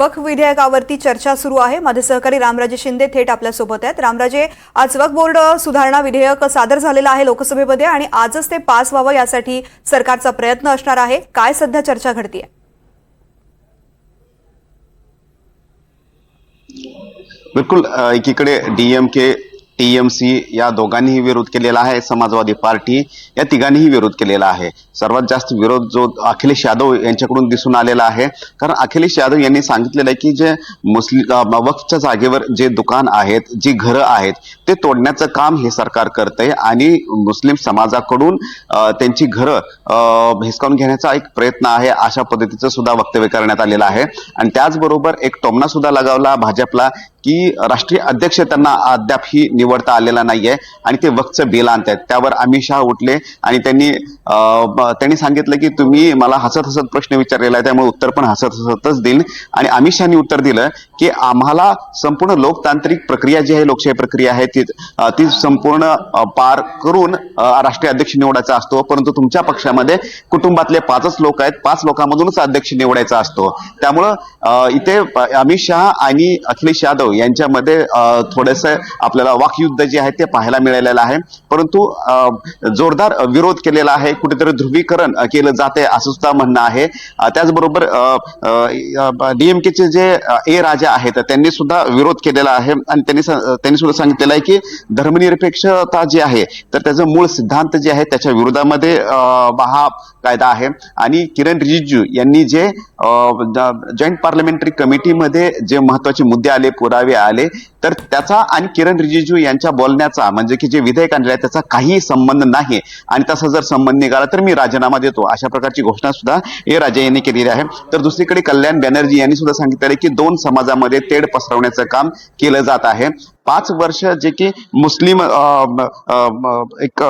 वक्फ विधेयकावरती चर्चा सुरू आहे. माझे सहकारी रामराजे शिंदे थेट आपल्यासोबत आहेत. रामराजे आज वक्फ बोर्ड सुधारणा विधेयक सादर झालेलं आहे लोकसभेमध्ये आणि आजच ते पास व्हावं यासाठी सरकारचा प्रयत्न असणार आहे. काय सध्या चर्चा घडतीये? बिलकुल एकीकडे डीएमके टीएमसी या दोघांनीही विरोध केलेला आहे. समाजवादी पार्टी या तिघांनीही विरोध केलेला आहे. सर्वात जास्त विरोध जो अखिलेश यादव यांच्याकडून दिसून आलेला आहे. कारण अखिलेश यादव यांनी सांगितलेलं आहे की जे मुस्लिम वक्फच्या जागेवर जे दुकान आहेत जी घरं आहेत ते तोडण्याचं काम हे सरकार करतंय आणि मुस्लिम समाजाकडून त्यांची घरं अ, हिसकावून घेण्याचा एक प्रयत्न आहे अशा पद्धतीचं सुद्धा वक्तव्य करण्यात आलेलं आहे. आणि त्याचबरोबर एक टोमना सुद्धा लगावला भाजपला की राष्ट्रीय अध्यक्ष त्यांना अद्याप ही निवडता आलेला नाहीये आणि ते वक्तचं बिल आणतायत. त्यावर अमित शहा उठले आणि त्यांनी अं, त्यांनी सांगितलं की तुम्ही मला हसत हसत प्रश्न विचारलेला आहे त्यामुळे उत्तर पण हसत हसतच देईल आणि अमित शहानी उत्तर दिलं की आम्हाला संपूर्ण लोकतांत्रिक प्रक्रिया जी आहे लोकशाही प्रक्रिया आहे ती ती संपूर्ण पार करून राष्ट्रीय अध्यक्ष निवडायचा असतो. परंतु तुमच्या पक्षामध्ये कुटुंबातले पाचच लोक आहेत. पाच लोकांमधूनच अध्यक्ष निवडायचा असतो. त्यामुळं इथे अमित शहा आणि अखिलेश यादव यांच्यामध्ये थोडस आपल्याला वाकयुद्ध जे आहे ते पाहायला मिळालेलं आहे. परंतु जोरदार विरोध केलेला आहे. कुठेतरी ध्रुवीकरण केलं केलं जाते असं सुद्धा म्हणणं आहे. अं, त्याचबरोबर डीएमकेचे जे ए राजा आहेत त्यांनी सुद्धा विरोध केलेला आहे. आणि त्यांनी त्यांनी सुद्धा सांगितलेलं आहे की धर्मनिरपेक्षता जी आहे तर त्याचं मूळ सिद्धांत जे आहे त्याच्या विरोधामध्ये हा कायदा आहे. आणि किरण रिजिजू यांनी जे जॉईंट पार्लमेंटरी कमिटीमध्ये जे महत्त्वाचे मुद्दे आले पुरावे आले तर त्याचा आणि किरण रिजिजू यांच्या बोलण्याचा म्हणजे की जे विधेयक आणले आहे त्याचा काही संबंध नाही. आणि तसा जर संबंध निघाला तर मी राजीनामा देतो. अशा प्रकारची घोषणा सुद्धा ए राजा यांनी केलेली आहे. तर दुसरीकडे कल्याण बॅनर्जी यांनी सुद्धा सांगितलेलं की दोन समाजामध्ये तेढ पसरवण्याचं काम केलं जात आहे. पाच वर्ष जे की मुस्लिम अं, अं, एक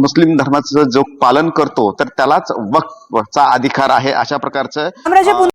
मुस्लिम धर्माचं जो पालन करतो तर त्यालाच वक्फचा अधिकार आहे अशा प्रकारचं